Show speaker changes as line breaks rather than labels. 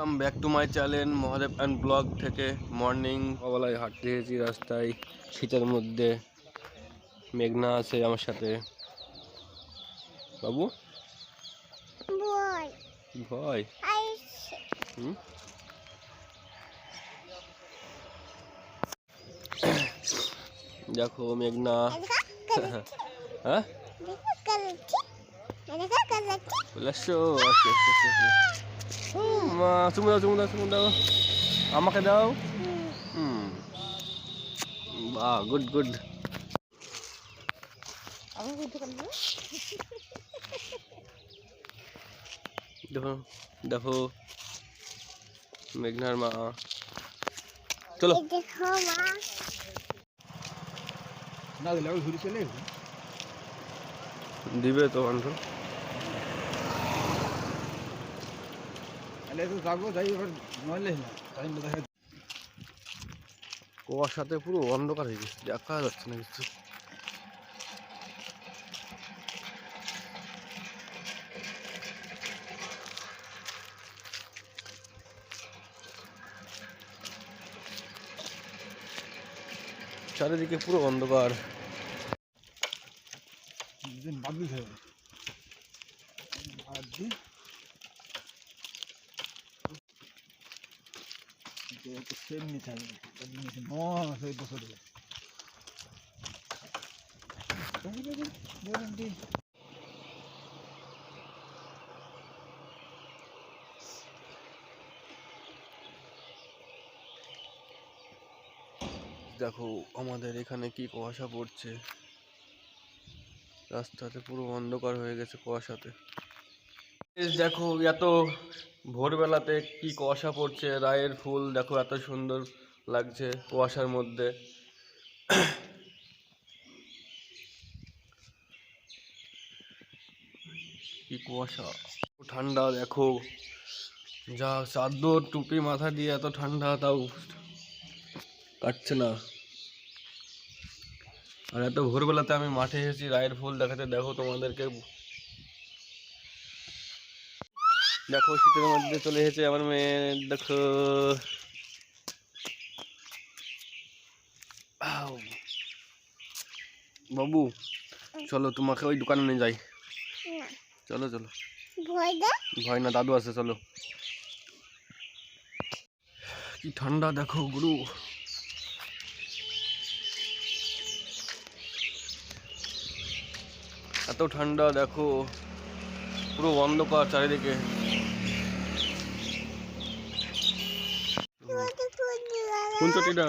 Come back to my channel Mahadev and blog থেকে morning সকালবেলায় হাঁটতে এসেছি রাস্তায় শীতের মধ্যে মেঘনা আছে আমার সাথে। বাবু? ভয়। দেখো মেঘনা। হ্যাঁ? চলে আসছো চুমু দাও চুমু দাও চুমু দাও। আমাকে দাও। হুম। বাহ গুড গুড দেখো দেখো। মেঘনার মা। চলো।
ঘুরে চলে
দিবে তো অন্ধ কুয়াশাতে পুরো অন্ধকার হয়ে গেছে দেখা যাচ্ছে না কিছু। চারিদিকে পুরো অন্ধকার।
বাদ দিতে
দেখো আমাদের এখানে কি কুয়াশা পড়ছে। রাস্তাতে পুরো অন্ধকার হয়ে গেছে কুয়াশাতে। দেখো এত ভোরবেলাতে কি কুয়াশা পড়ছে? রায়ের ফুল দেখো এত সুন্দর লাগছে কুয়াশার মধ্যে। কি কুয়াশা? ঠান্ডা দেখো। যা চাদর টুপি মাথা দিয়ে এত ঠান্ডা, তাও কাটছে না। আর এত ভোরবেলাতে আমি মাঠে এসেছি, রায়ের ফুল দেখাতে। দেখো তোমাদেরকে দেখো শীতের মধ্যে চলে এসেছে আমার মেয়ে দেখো। বাবু চলো তোমাকে ওই দোকানে নিয়ে যাই। চলো চলো। ভয় না দাদু আছে চলো। কি ঠান্ডা দেখো গুরু। এত ঠান্ডা দেখো। পুরো অন্ধকার চারিদিকে। কোন চটিটা